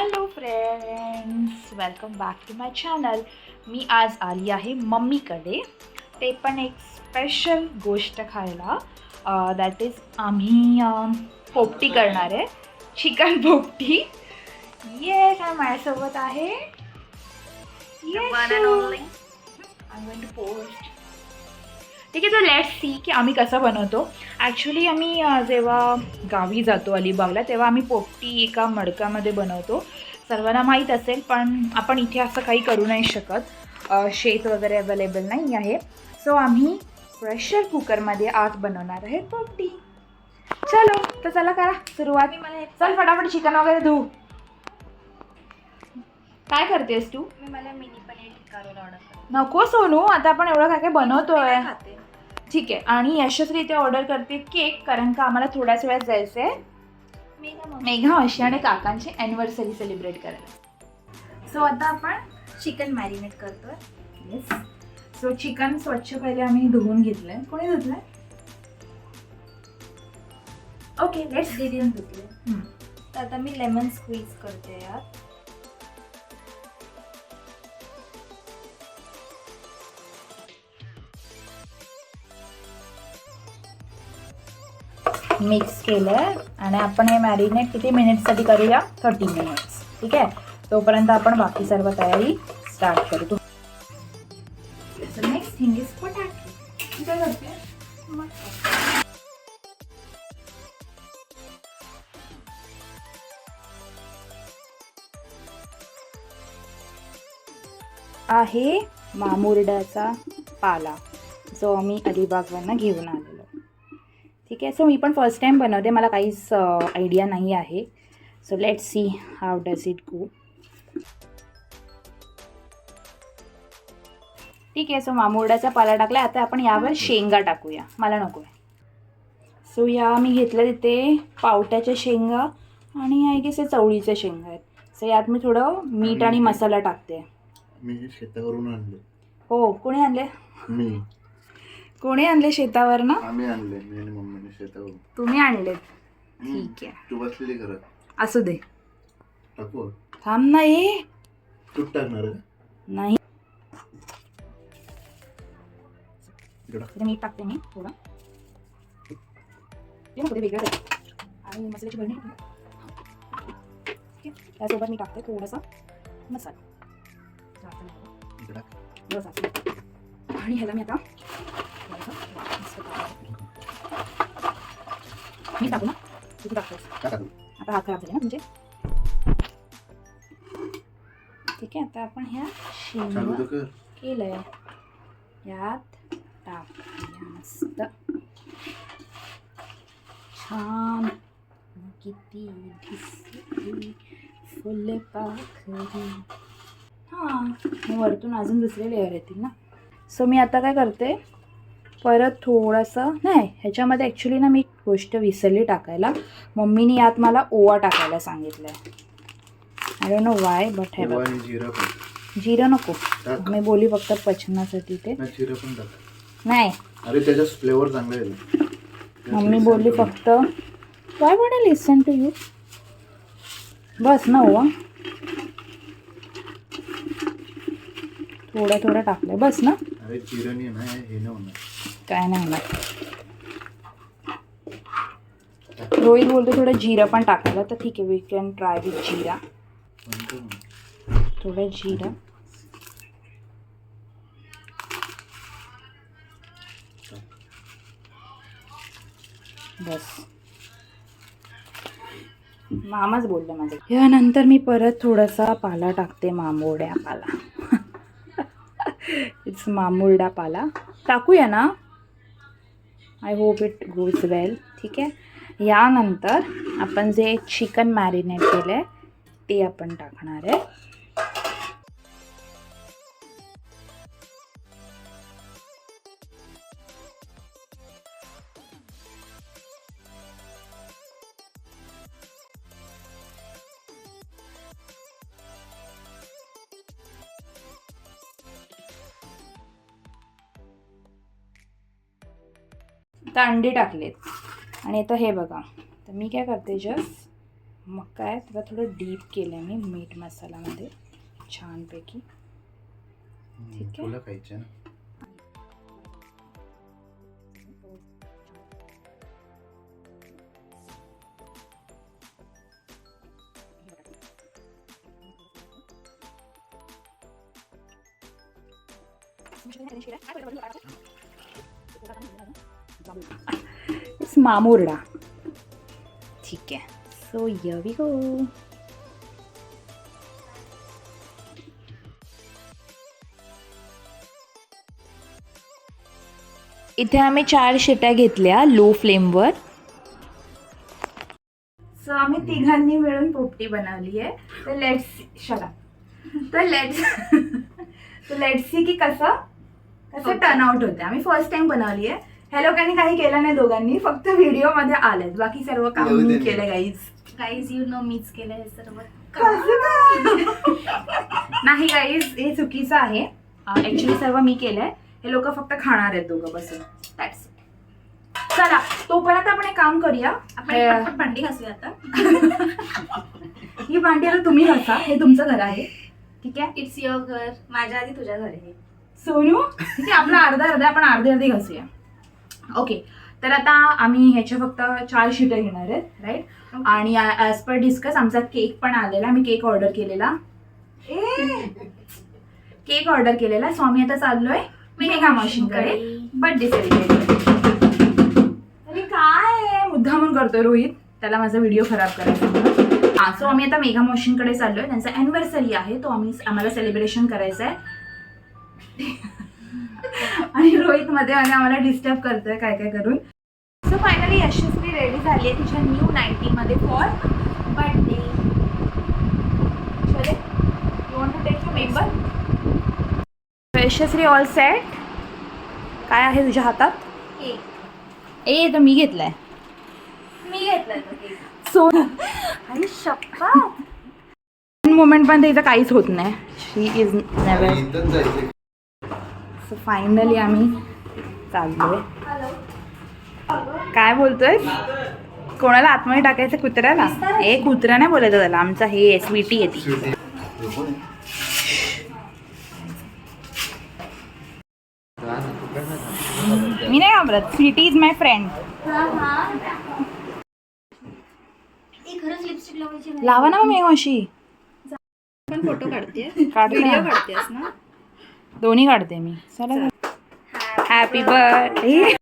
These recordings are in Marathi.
Hello friends welcome back to my channel मी आज आली आहे मम्मीकडे. ते पण एक स्पेशल गोष्ट खायला. दॅट इज आम्ही पोपटी करणार आहे. चिकन पोपटी. ये काय माझ्यासोबत आहे. ठीक आहे तर लेट सी की आम्ही कसं बनवतो. ॲक्च्युली आम्ही जेव्हा गावी जातो अलिबागला तेव्हा आम्ही पोपटी एका मडकामध्ये बनवतो. सर्वांना माहीत असेल पण आपण इथे असं काही करू नाही शकत. शेत वगैरे अवेलेबल नाही आहे. सो आम्ही प्रेशर कुकरमध्ये आज बनवणार आहे पोपटी. चलो तर चला करा सुरुवात. मी मला चल फटाफट चिकन वगैरे धुऊ काय करतेस तू? मी मला mini paneer tikka roll order नको सोनू आता आपण एवढं काय काय बनवतोय? ठीक आहे. आणि यशस्वी इथे ऑर्डर करते केक कारण का आम्हाला थोड्याच वेळात जायचं आहे मेघा अशी आणि काकांची अॅनिव्हर्सरी सेलिब्रेट करायला. सो आता आपण चिकन मॅरिनेट करतोय. येस सो चिकन स्वच्छ पहिले आम्ही धुवून घेतलंय. कोणी धुतलंय? ओके लेट्स दिदीन धुतले तर आता मी लेमन स्क्वीज करते यात. मिक्स केलं आहे आणि आपण हे मॅरिनेट किती मिनिट्ससाठी करूया? थर्टी मिनिट्स ठीक आहे? तोपर्यंत आपण बाकी सर्व तयारी स्टार्ट करू. नेक्स्ट थिंग इज पोटॅटो काय करते आहे मामुर्ड्याचा पाला जो आम्ही अलिबागवरनं घेऊन आलेलो. ठीक आहे. सो मी पण फर्स्ट टाईम बनवते. मला काहीच आयडिया नाही आहे. So let see how does it go ठीक आहे. सो मामुर्ड्याचा पाला टाकला आता आपण यावर शेंगा टाकूया. मला नको आहे. सो या मी घेतल्या तिथे पावट्याच्या शेंगा आणि आय गेस हे चवळीच्या शेंगा आहेत. सो यात मी थोडं मीठ आणि मसाला टाकते. मी हे शेतावरून आणले. हो. कोणी आणले? मी. कोणी आणले शेतावर ना आम्ही आणले मी आणि मम्मीने शेतावरून तुम्ही आणलेत हम्म. ठीक आहे तू बसलेली घरात असू दे टाकू थांब ना ये तूच टाकणार का नाही इकडं. इथे मीठ टाकते मी थोडं ते नको ते वेगळं आहे. आणि मसाल्याची भरणी. ठीक आहे. त्यासोबत मी टाकते थोडासा मसाला जास्त. इकडं. बस असं. आणि ह्याला मी आता. मी टाकू ना? किती टाकतोस? टाका तू. आता हात खराब झाले ना तुमचे? ठीक आहे आता आपण ह्या शेंगा केलंय. यात टाकूया मस्त. छान. किती दिसली फुलपाखरी हां वरतून अजून दुसरे लेअर येतील ना. सो मी आता काय करते? परत थोडंसं नाही ह्याच्यामध्ये ॲक्च्युली ना मी गोष्ट विसरली टाकायला. मम्मीने यात मला ओवा टाकायला सांगितलं आहे I don't know why but हे बघ. जिरा जिरं नको. मी बोली फक्त पचनासाठी ते. नाही जिरा नाही. अरे त्याचा फ्लेवर चांगला मम्मी बोलली फक्त why what I listen to you बस ना ओवा. थोडं थोडं टाकलंय. बस ना. अरे जिरानी आहे ना हे नाही होणार. काय नाही होणार. रोहित बोलतो थोडं जिरं पण टाकायला तर ठीक आहे we can try with jeera. थोडं जिरं. बस. मामाच बोलले माझे. यानंतर मी परत थोडासा पाला टाकते मामोड्या पाला. इट्स मामुरडा पाला. टाकूया ना? I hope it goes well ठीक आहे? यानंतर आपण जे चिकन मॅरिनेट केलं आहे ते आपण टाकणार आहे. आता अंडी टाकलेत. आणि आता हे बघा. तर मी काय करते जस्ट मग काय त्याला थोडं डीप केलं आहे मी मीठ मसाल्यामध्ये छानपैकी. ठीक आहे. ना मामुरडा ठीक आहे. सो वी गो इथे आम्ही चार शिट्या घेतल्या लो फ्लेमवर सो आम्ही तिघांनी मिळून पोपटी बनवली आहे. तर लेट्स शला तर लेट्स तर लेट्स सी की कसं कसं टर्न आउट होते आम्ही फर्स्ट टाइम बनवली आहे. ह्या लोकांनी काही केलं नाही दोघांनी फक्त व्हिडिओमध्ये आलेत. बाकी सर्व काम मी. केलं गाईज गाईज यू नो मीच केलं हे सर्व. नाही गाईज हे चुकीचं आहे. ऍक्च्युली सर्व मी केलंय. हे लोक फक्त खाणार आहेत दोघं बसून. चला तोपर्यंत आपण एक काम करूया. आपण एक पटपट भांडी घासूया आता. ही भांडी आता तुम्ही घासा. हे तुमचं घर आहे. ठीक आहे? इट्स युअर घर. माझ्या आधी तुझ्या घर. आहे सोनू ठीक आहे आपलं अर्धा अर्धा आपण अर्धे अर्धे घासूया. ओके तर आता आम्ही ह्याच्या फक्त चार शिट्या घेणार आहेत राईट आणि ॲज पर डिस्कस आमचा केक पण आलेला. आम्ही केक ऑर्डर केलेला. केक ऑर्डर केलेला. सो आम्ही आता चाललोय मेगा मशीनकडे बर्थडे सेलिब्रेट अरे काय? मुद्दामून करतोय रोहित. त्याला माझा व्हिडिओ खराब करायचा. हा सो आम्ही आता मेगा मशीनकडे चाललोय. त्यांचा अॅनिव्हर्सरी आहे तो आम्ही आम्हाला सेलिब्रेशन करायचा आहे. आणि रोहित मध्ये आणि आम्हाला डिस्टर्ब करतोय काय काय करून. सो फायनली यशस्वी रेडी झाली आहे तिच्या न्यू नाईन्टी मध्ये फॉर बर्थडे चले. You want to take you member Yashasvi all set काय आहे तुझ्या हातात? ए तर मी घेतलाय. मी घेतलाय सो आणि शप्पा. मोमेंट पण इथं काहीच होत नाही. शी इज जायचं सो फायनली आम्ही चाललोय. हॅलो काय बोलतोय? कोणाला आतमध्ये टाकायचं कुत्र्याला? ए कुत्रा नाही बोलायचं त्याला. आमचा हे स्वीटी आहे ती स्वीटी हे कोण आहे? जा ना, तू. काय नाही मी नाही घाबरत. स्वीटी इज माय फ्रेंड हा हा. लावा ना मग अशी पण फोटो काढते काढते. काढतेस ना? दोन्ही काढते मी. चला हॅपी बर्थडे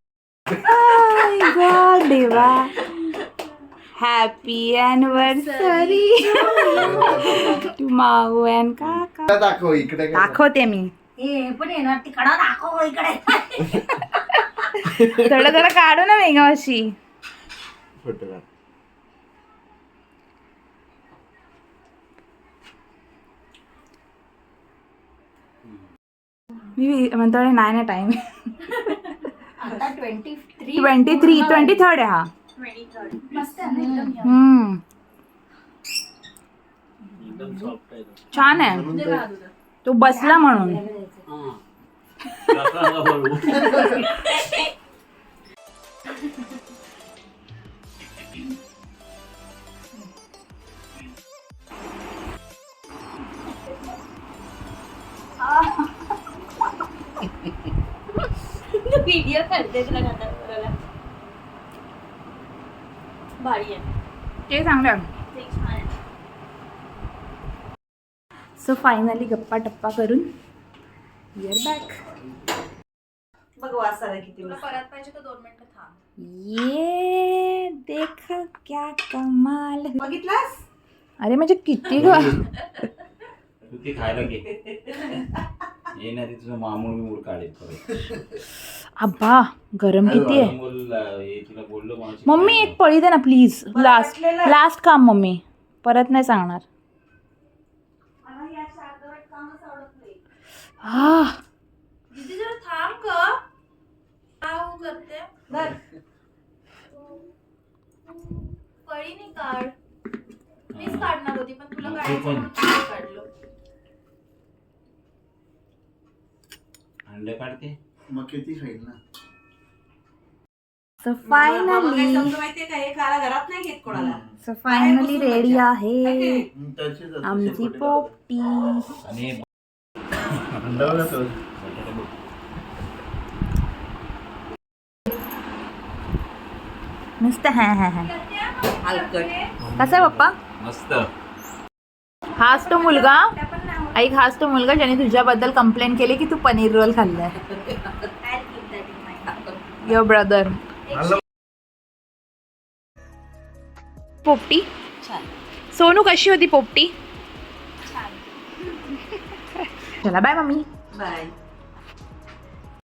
गॉड देवा. Happy anniversary to Mau and काका. दाखव इकडे दाखवते मी. हे पण येणार तिकडं दाखव इकडे. थोडं थोडं काढू ना मेघा अशी. फोटो काढ. मी म्हणतो नाही ना टाइम आता twenty three twenty three twenty third आहे हा. हम्म. छान आहे. तो बसला म्हणून. भारी आहे. ते चांगलं ते छान आहे. सो फायनली गप्पा टप्पा करून इयर बॅक बघ किती तुला परत पाहिजे तर दोन मिनिटं थांब. ये देख क्या कमाल बघितलास? अरे म्हणजे किती ग. तू ती खायला घे. ये ना ते तुझं मामूळ बिमूळ काढेल परत अब्बा गरम किती आहे? हे मम्मी एक पळी दे ना प्लीज लास्ट लास्ट काम मम्मी. परत नाही सांगणार. हा. पळी नाही काढ. मीच काढणार होती पण तुला काढायचं अंडे काढते? मग किती खाईल ना? सो फायनली हे घरात नाही घेत कोणाला. सो फायनली रेडी आहे. असते, आमची शेकोटी पोपटी आणि. मस्त हा हा हा. हलकट. कसा आहे पप्पा? मस्त. हाच तो मुलगा. ऐक खास तो मुलगा ज्याने तुझ्याबद्दल कंप्लेंट केली की तू पनीर रोल खाल्लाय युअर ब्रदर पोपटी? सोनू कशी होती पोपटी? चला बाय मम्मी. बाय